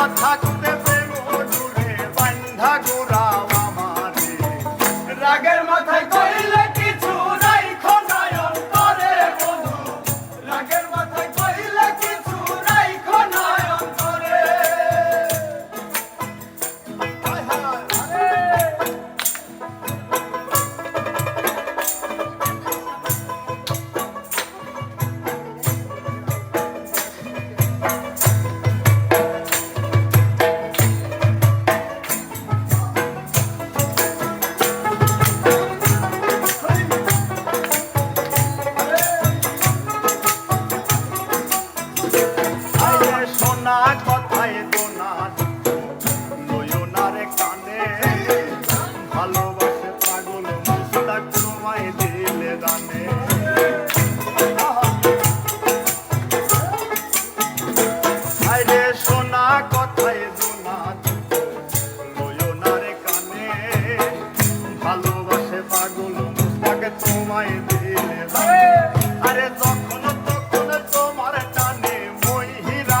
কথা ভালোবাসে পাগল মুস্তাক তোমায় দিলে দানে আরে সোনা, কথায় জোনা লইও না রে কানে। ভালোবাসে পাগল মুস্তাক তোমায় দিলে দানে তখন তোমার টানে মই হীরা